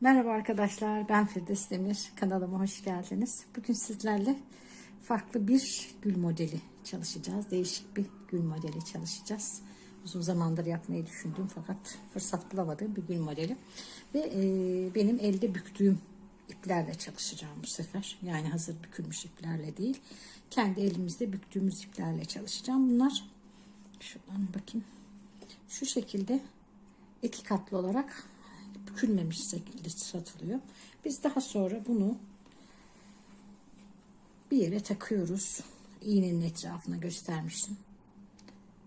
Merhaba arkadaşlar, ben Firdevs Demir. Kanalıma hoş geldiniz. Bugün sizlerle farklı bir gül modeli çalışacağız. Değişik bir gül modeli çalışacağız. Uzun zamandır yapmayı düşündüm fakat fırsat bulamadığım bir gül modeli. Ve e, benim elde büktüğüm iplerle çalışacağım bu sefer. Yani hazır bükülmüş iplerle değil. Kendi elimizde büktüğümüz iplerle çalışacağım. Bunlar şuradan bakayım. Şu şekilde iki katlı olarak bükülmemiş şekilde satılıyor. Biz daha sonra bunu bir yere takıyoruz. İğnenin etrafına göstermiştim.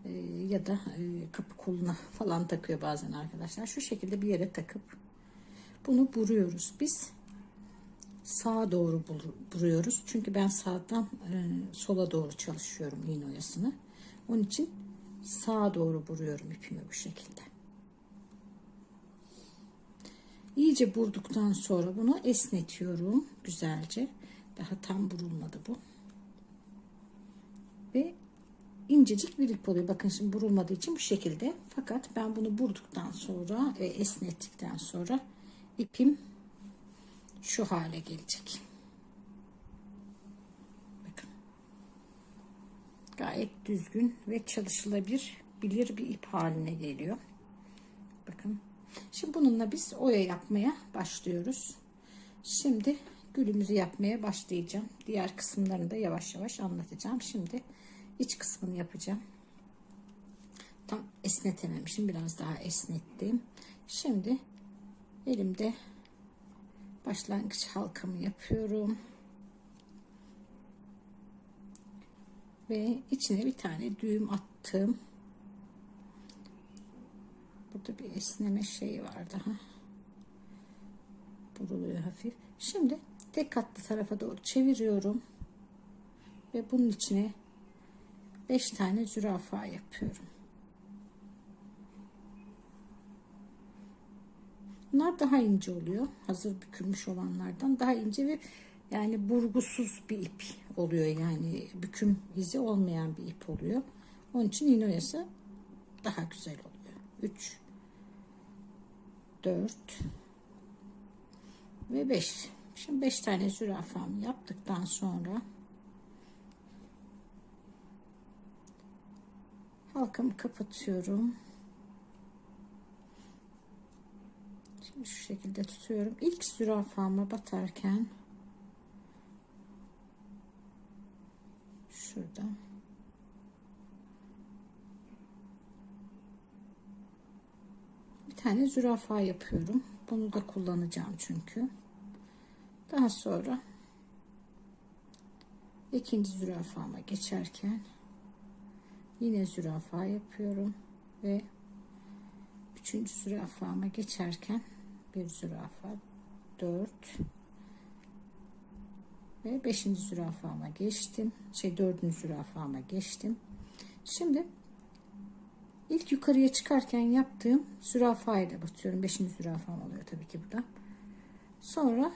Ee, ya da e, kapı koluna falan takıyor bazen arkadaşlar. Şu şekilde bir yere takıp bunu buruyoruz. Biz sağa doğru buruyoruz. Çünkü ben sağdan e, sola doğru çalışıyorum iğne oyasını. Onun için sağa doğru buruyorum ipimi bu şekilde. İyice vurduktan sonra bunu esnetiyorum güzelce. Daha tam burulmadı bu. Ve incecik bir ip oluyor. Bakın şimdi burulmadığı için bu şekilde. Fakat ben bunu vurduktan sonra ve esnettikten sonra ipim şu hale gelecek. Bakın. Gayet düzgün ve çalışılabilir bilir bir ip haline geliyor. Bakın Şimdi bununla biz oya yapmaya başlıyoruz. Şimdi gülümüzü yapmaya başlayacağım. Diğer kısımlarını da yavaş yavaş anlatacağım. Şimdi iç kısmını yapacağım. Tam esnetememişim. Biraz daha esnettim. Şimdi elimde başlangıç halkamı yapıyorum. Ve içine bir tane düğüm attım. Burada bir esneme şeyi var daha. Buruluyor hafif. Şimdi tek katlı tarafa doğru çeviriyorum. Ve bunun içine 5 tane zürafa yapıyorum. Bunlar daha ince oluyor. Hazır bükülmüş olanlardan daha ince ve yani burgusuz bir ip oluyor. Yani büküm izi olmayan bir ip oluyor. Onun için iğne oyası daha güzel oluyor. 3 4 ve 5. Şimdi 5 tane zürafamı yaptıktan sonra halkamı kapatıyorum. Şimdi şu şekilde tutuyorum. İlk zürafama batarken şurada tane zürafa yapıyorum. Bunu da kullanacağım çünkü. Daha sonra ikinci zürafama geçerken yine zürafa yapıyorum ve üçüncü zürafama geçerken bir zürafa dört ve beşinci zürafama geçtim şey dördüncü zürafama geçtim şimdi İlk yukarıya çıkarken yaptığım zürafa ile batıyorum. Beşinci zürafam oluyor tabii ki bu da. Sonra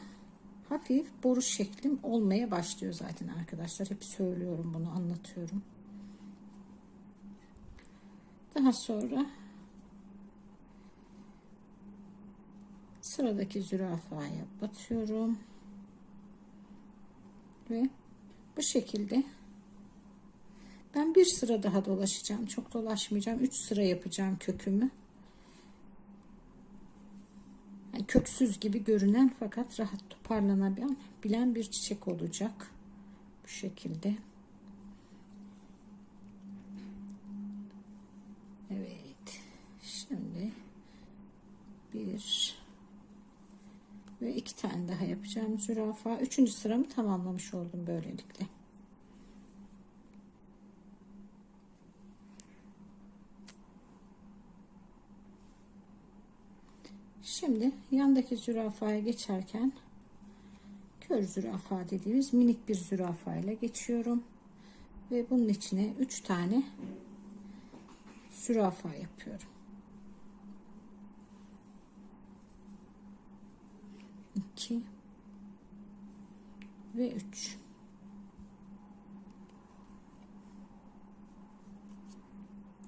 hafif boru şeklim olmaya başlıyor zaten arkadaşlar. Hep söylüyorum bunu anlatıyorum. Daha sonra sıradaki zürafaya batıyorum. Ve bu şekilde ben bir sıra daha dolaşacağım. Çok dolaşmayacağım. Üç sıra yapacağım kökümü. Yani köksüz gibi görünen fakat rahat toparlanabilen bilen bir çiçek olacak. Bu şekilde. Evet. Şimdi bir ve iki tane daha yapacağım zürafa. Üçüncü sıramı tamamlamış oldum böylelikle. Şimdi yandaki zürafaya geçerken kör zürafa dediğimiz minik bir zürafa ile geçiyorum. Ve bunun içine 3 tane zürafa yapıyorum. 2 ve 3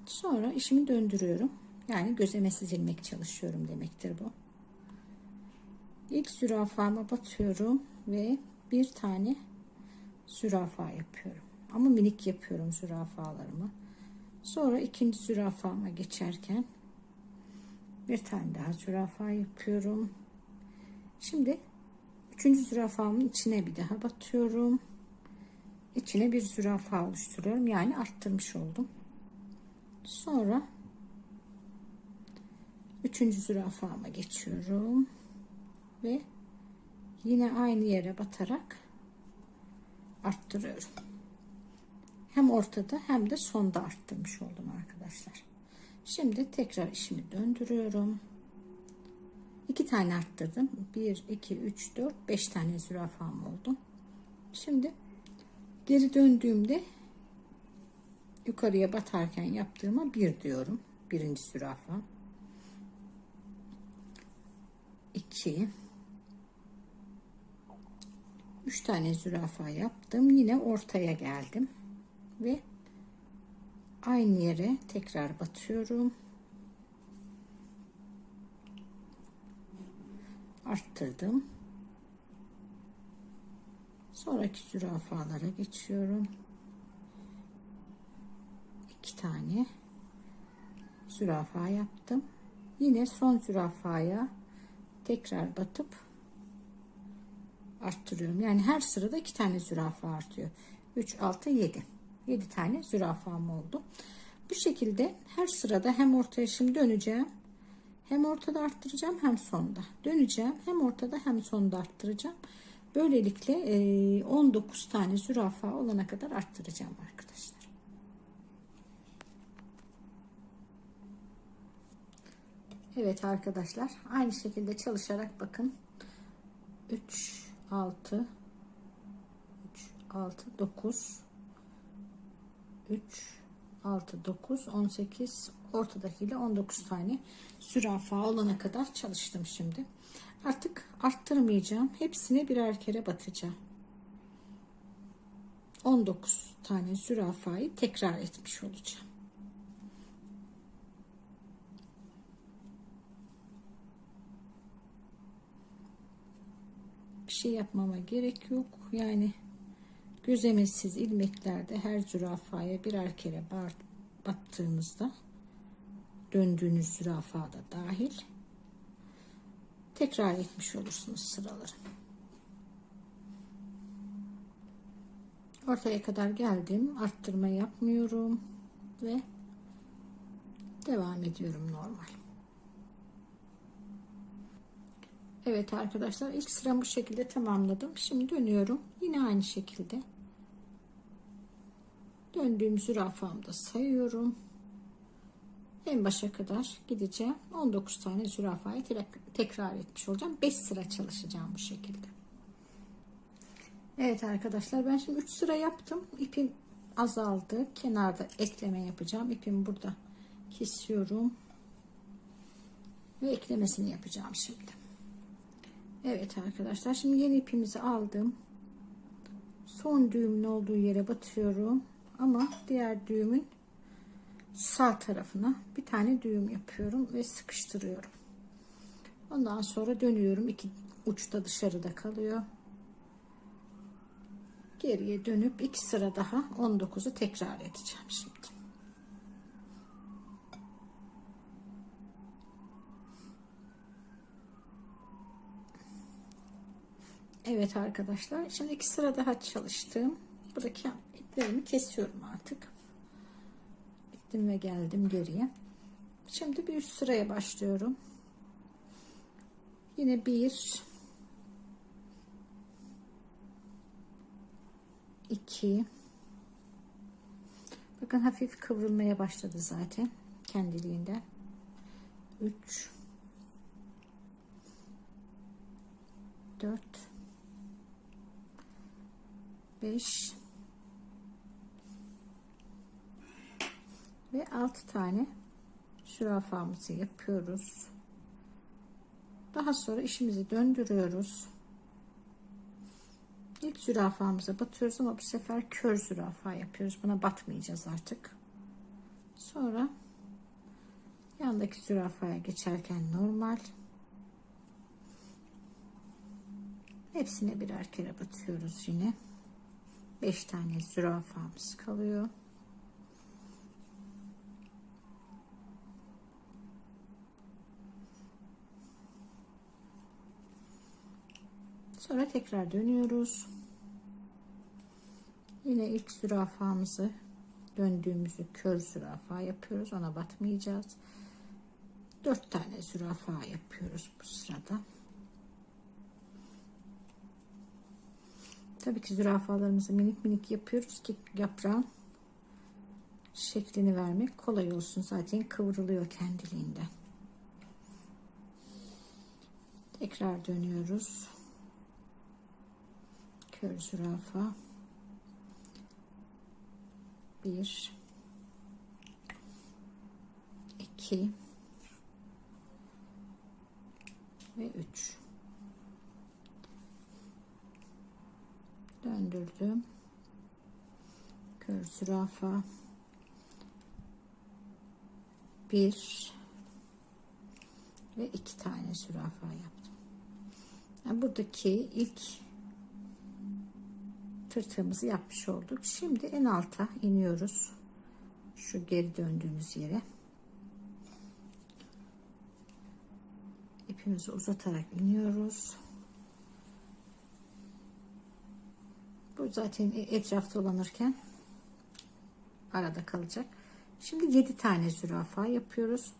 Sonra işimi döndürüyorum. Yani gözeme silmek çalışıyorum demektir bu. İlk zürafama batıyorum ve bir tane zürafa yapıyorum. Ama minik yapıyorum zürafalarımı. Sonra ikinci zürafama geçerken bir tane daha zürafa yapıyorum. Şimdi üçüncü zürafamın içine bir daha batıyorum. İçine bir zürafa oluşturuyorum. Yani arttırmış oldum. Sonra üçüncü zürafama geçiyorum. Ve yine aynı yere batarak arttırıyorum. Hem ortada hem de sonda arttırmış oldum arkadaşlar. Şimdi tekrar işimi döndürüyorum. İki tane arttırdım. 1, 2, 3, 4, 5 tane zürafam oldu. Şimdi geri döndüğümde yukarıya batarken yaptığıma bir diyorum. Birinci zürafa. 2 3 tane zürafa yaptım. Yine ortaya geldim. Ve aynı yere tekrar batıyorum. Arttırdım. Sonraki zürafalara geçiyorum. İki tane zürafa yaptım. Yine son zürafaya tekrar batıp arttırıyorum. Yani her sırada iki tane zürafa artıyor. 3, 6, 7. 7 tane zürafam oldu. Bu şekilde her sırada hem ortaya şimdi döneceğim. Hem ortada arttıracağım hem sonda. Döneceğim hem ortada hem sonda arttıracağım. Böylelikle 19 tane zürafa olana kadar arttıracağım arkadaşlar. Evet arkadaşlar aynı şekilde çalışarak bakın 3 6 3 6 9 3 6 9 18 ortadakiyle 19 tane zürafa olana kadar çalıştım şimdi. Artık arttırmayacağım hepsine birer kere batacağım 19 tane zürafayı tekrar etmiş olacağım bir şey yapmama gerek yok. Yani gözemesiz ilmeklerde her zürafaya birer kere battığınızda döndüğünüz zürafa da dahil tekrar etmiş olursunuz sıraları. Ortaya kadar geldim. Arttırma yapmıyorum ve devam ediyorum normal. Evet arkadaşlar ilk sıramı bu şekilde tamamladım. Şimdi dönüyorum. Yine aynı şekilde. Döndüğüm zürafamda sayıyorum. En başa kadar gideceğim. 19 tane zürafayı tekrar etmiş olacağım. 5 sıra çalışacağım bu şekilde. Evet arkadaşlar ben şimdi 3 sıra yaptım. İpim azaldı. Kenarda ekleme yapacağım. İpimi burada kesiyorum. Ve eklemesini yapacağım şimdi. Evet arkadaşlar şimdi yeni ipimizi aldım. Son düğümün olduğu yere batıyorum. Ama diğer düğümün sağ tarafına bir tane düğüm yapıyorum ve sıkıştırıyorum. Ondan sonra dönüyorum. iki uçta dışarıda kalıyor. Geriye dönüp iki sıra daha 19'u tekrar edeceğim şimdi. Evet arkadaşlar. Şimdi iki sıra daha çalıştım. Buradaki iplerimi kesiyorum artık. Gittim ve geldim geriye. Şimdi bir üst sıraya başlıyorum. Yine bir iki bakın hafif kıvrılmaya başladı zaten kendiliğinden 3 4 5 ve 6 tane zürafamızı yapıyoruz. Daha sonra işimizi döndürüyoruz. İlk zürafamıza batıyoruz ama bu sefer kör zürafa yapıyoruz. Buna batmayacağız artık. Sonra yandaki zürafaya geçerken normal Hepsine birer kere batıyoruz yine. 5 tane zürafamız kalıyor. Sonra tekrar dönüyoruz. Yine ilk zürafamızı döndüğümüzü kör zürafa yapıyoruz. Ona batmayacağız. 4 tane zürafa yapıyoruz bu sırada. Tabii ki zürafalarımızı minik minik yapıyoruz ki yaprağın şeklini vermek kolay olsun. Zaten kıvrılıyor kendiliğinden. Tekrar dönüyoruz. Kör zürafa. Bir. iki ve üç. Döndürdüm. Kör zürafa. Bir ve iki tane zürafa yaptım. Yani buradaki ilk tırtığımızı yapmış olduk. Şimdi en alta iniyoruz. Şu geri döndüğümüz yere. İpimizi uzatarak iniyoruz. Zaten etrafta dolanırken arada kalacak. Şimdi 7 tane zürafa yapıyoruz.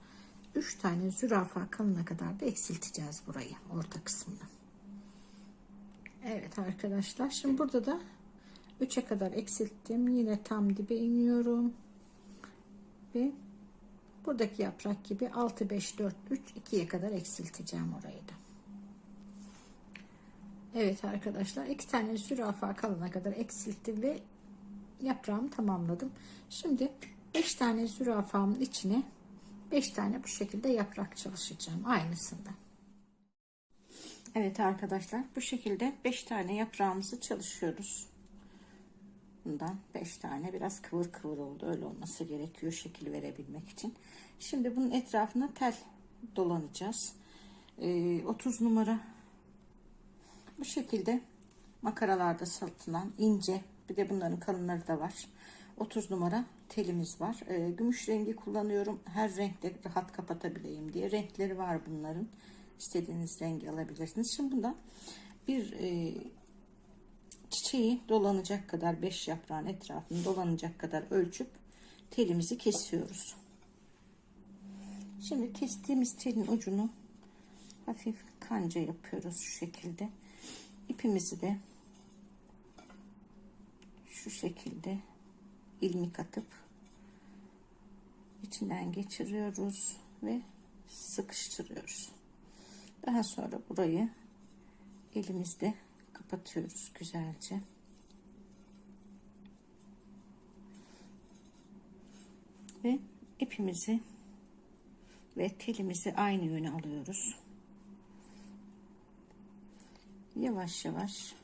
3 tane zürafa kalana kadar da eksilteceğiz burayı orta kısmını. Evet arkadaşlar şimdi burada da 3'e kadar eksilttim. Yine tam dibe iniyorum. Ve buradaki yaprak gibi 6 5 4 3 2'ye kadar eksilteceğim orayı da. Evet arkadaşlar iki tane zürafa kalana kadar eksilttim ve yaprağımı tamamladım. Şimdi 5 tane zürafamın içine 5 tane bu şekilde yaprak çalışacağım aynısında. Evet arkadaşlar bu şekilde 5 tane yaprağımızı çalışıyoruz. Bundan 5 tane biraz kıvır kıvır oldu. Öyle olması gerekiyor şekil verebilmek için. Şimdi bunun etrafına tel dolanacağız. Ee, 30 numara bu şekilde makaralarda satılan ince bir de bunların kalınları da var. 30 numara telimiz var. E, gümüş rengi kullanıyorum. Her renkte rahat kapatabileyim diye. Renkleri var bunların. İstediğiniz rengi alabilirsiniz. Şimdi bunda bir e, çiçeği dolanacak kadar 5 yaprağın etrafını dolanacak kadar ölçüp telimizi kesiyoruz. Şimdi kestiğimiz telin ucunu hafif kanca yapıyoruz şu şekilde ipimizi de şu şekilde ilmik atıp içinden geçiriyoruz ve sıkıştırıyoruz. Daha sonra burayı elimizde kapatıyoruz güzelce. Ve ipimizi ve telimizi aynı yöne alıyoruz yavaş yavaş.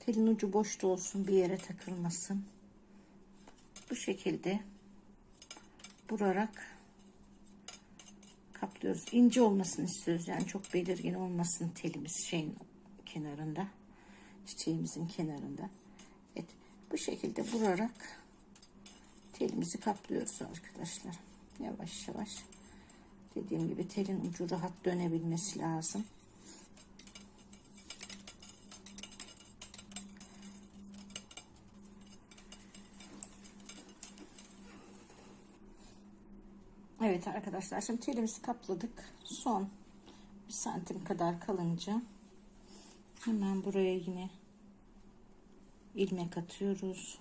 Telin ucu boşta olsun bir yere takılmasın. Bu şekilde vurarak kaplıyoruz. İnce olmasını istiyoruz. Yani çok belirgin olmasın telimiz şeyin kenarında çiçeğimizin kenarında. Evet bu şekilde vurarak telimizi kaplıyoruz arkadaşlar. Yavaş yavaş. Dediğim gibi telin ucu rahat dönebilmesi lazım Evet arkadaşlar şimdi telimizi kapladık. Son bir santim kadar kalınca hemen buraya yine ilmek atıyoruz.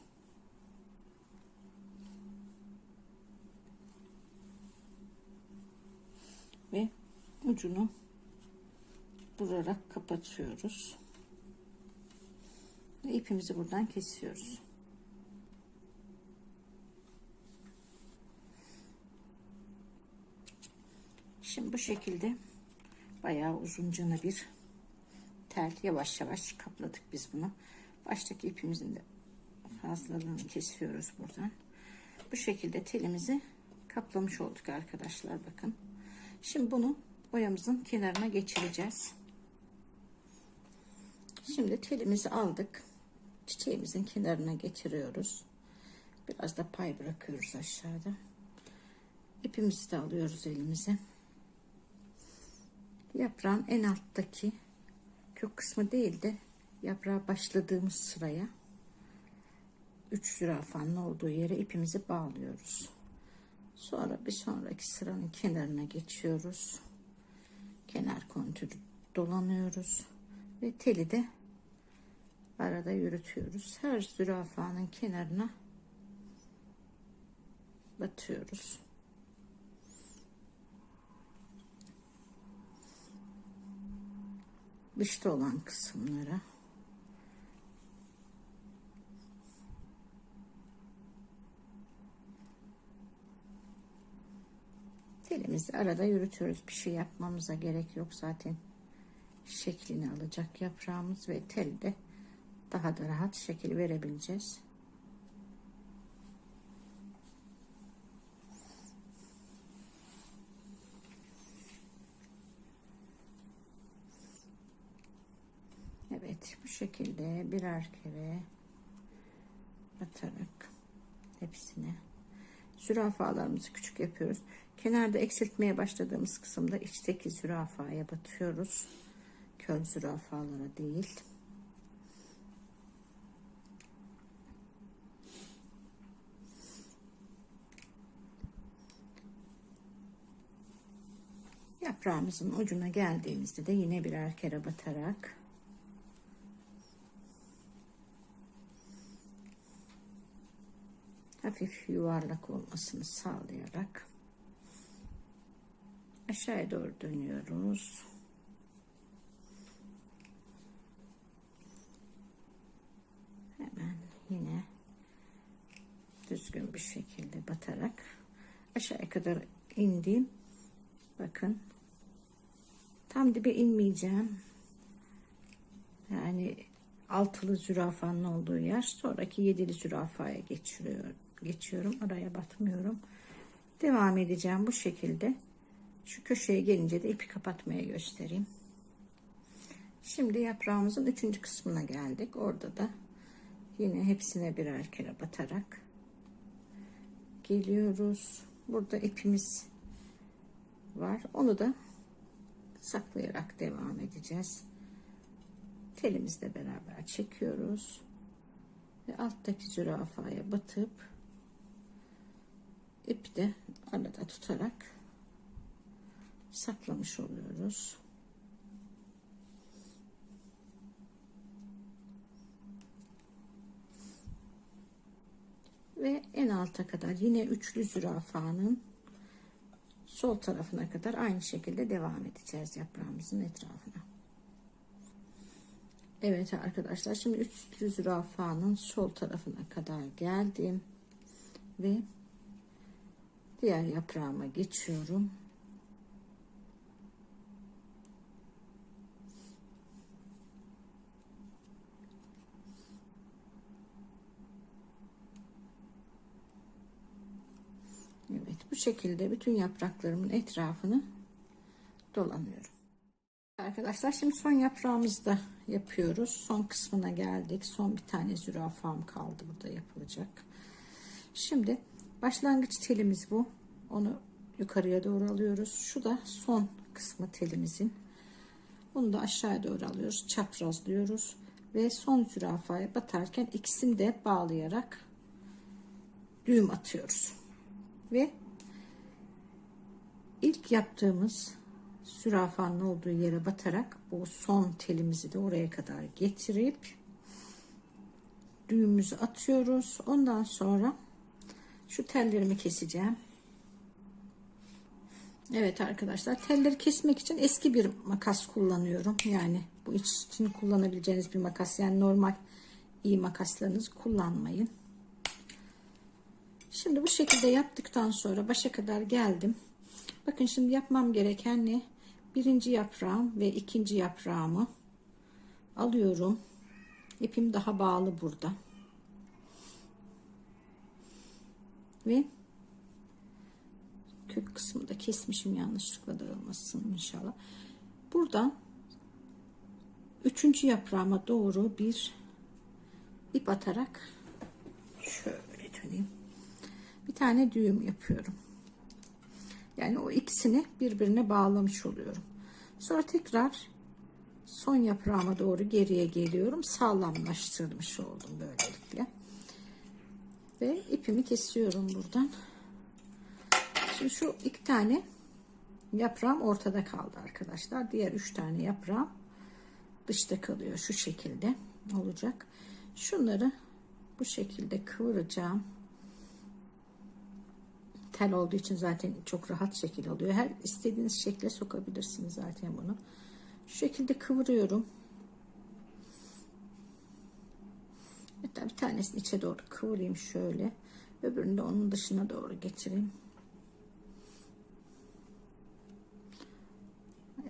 Ve ucunu vurarak kapatıyoruz. Ve ipimizi buradan kesiyoruz. Şimdi bu şekilde bayağı uzuncana bir tel yavaş yavaş kapladık biz bunu. Baştaki ipimizin de fazlalığını kesiyoruz buradan. Bu şekilde telimizi kaplamış olduk arkadaşlar bakın. Şimdi bunu boyamızın kenarına geçireceğiz. Şimdi telimizi aldık. Çiçeğimizin kenarına getiriyoruz. Biraz da pay bırakıyoruz aşağıda. İpimizi de alıyoruz elimize. Yaprağın en alttaki kök kısmı değil de yaprağa başladığımız sıraya 3 zürafanın olduğu yere ipimizi bağlıyoruz. Sonra bir sonraki sıranın kenarına geçiyoruz. Kenar kontürü dolanıyoruz ve teli de arada yürütüyoruz. Her zürafanın kenarına batıyoruz. Dışta olan kısımlara telimizi arada yürütüyoruz. Bir şey yapmamıza gerek yok zaten şeklini alacak yaprağımız ve telde daha da rahat şekil verebileceğiz. Evet bu şekilde birer kere batarak hepsine zürafalarımızı küçük yapıyoruz. Kenarda eksiltmeye başladığımız kısımda içteki zürafaya batıyoruz. Kör zürafalara değil. Yaprağımızın ucuna geldiğimizde de yine birer kere batarak hafif yuvarlak olmasını sağlayarak aşağıya doğru dönüyoruz. Hemen yine düzgün bir şekilde batarak aşağıya kadar indiğim bakın tam dibe inmeyeceğim. Yani altılı zürafanın olduğu yer sonraki yedili zürafaya geçiriyor geçiyorum. Oraya batmıyorum. Devam edeceğim bu şekilde. Şu köşeye gelince de ipi kapatmaya göstereyim. Şimdi yaprağımızın üçüncü kısmına geldik. Orada da yine hepsine birer kere batarak geliyoruz. Burada ipimiz var. Onu da saklayarak devam edeceğiz. Telimizle beraber çekiyoruz. Ve alttaki zürafaya batıp ipi de arada tutarak saklamış oluyoruz. Ve en alta kadar yine üçlü zürafanın sol tarafına kadar aynı şekilde devam edeceğiz yaprağımızın etrafına. Evet arkadaşlar şimdi üçlü zürafanın sol tarafına kadar geldim ve diğer yaprağıma geçiyorum. Evet bu şekilde bütün yapraklarımın etrafını dolanıyorum. Arkadaşlar şimdi son yaprağımızı da yapıyoruz. Son kısmına geldik. Son bir tane zürafam kaldı burada yapılacak. Şimdi başlangıç telimiz bu. Onu yukarıya doğru alıyoruz. Şu da son kısmı telimizin. Bunu da aşağıya doğru alıyoruz. Çaprazlıyoruz. Ve son zürafaya batarken ikisini de bağlayarak düğüm atıyoruz. Ve ilk yaptığımız zürafanın olduğu yere batarak bu son telimizi de oraya kadar getirip düğümümüzü atıyoruz. Ondan sonra şu tellerimi keseceğim. Evet arkadaşlar telleri kesmek için eski bir makas kullanıyorum. Yani bu için kullanabileceğiniz bir makas. Yani normal iyi makaslarınızı kullanmayın. Şimdi bu şekilde yaptıktan sonra başa kadar geldim. Bakın şimdi yapmam gereken ne? Birinci yaprağım ve ikinci yaprağımı alıyorum. İpim daha bağlı burada. Ve kök kısmı da kesmişim yanlışlıkla dağılmasın inşallah. Buradan üçüncü yaprağıma doğru bir ip atarak şöyle döneyim. Bir tane düğüm yapıyorum. Yani o ikisini birbirine bağlamış oluyorum. Sonra tekrar son yaprağıma doğru geriye geliyorum. Sağlamlaştırmış oldum böylelikle. Ve ipimi kesiyorum buradan. Şimdi şu iki tane yaprağım ortada kaldı arkadaşlar. Diğer üç tane yaprağım dışta kalıyor. Şu şekilde olacak. Şunları bu şekilde kıvıracağım. Tel olduğu için zaten çok rahat şekil alıyor. Her istediğiniz şekle sokabilirsiniz zaten bunu. Şu şekilde kıvırıyorum. Hatta bir tanesini içe doğru kıvırayım şöyle. Öbürünü de onun dışına doğru getireyim.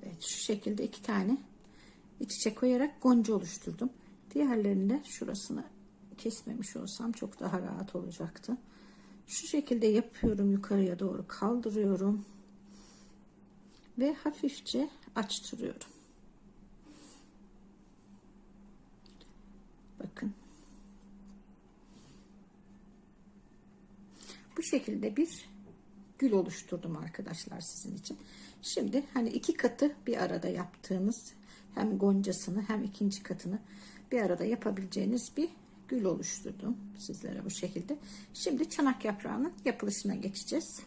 Evet şu şekilde iki tane iç içe koyarak gonca oluşturdum. Diğerlerini de şurasını kesmemiş olsam çok daha rahat olacaktı. Şu şekilde yapıyorum yukarıya doğru kaldırıyorum. Ve hafifçe açtırıyorum. Bakın. Bu şekilde bir gül oluşturdum arkadaşlar sizin için. Şimdi hani iki katı bir arada yaptığınız hem goncasını hem ikinci katını bir arada yapabileceğiniz bir gül oluşturdum sizlere bu şekilde. Şimdi çanak yaprağının yapılışına geçeceğiz.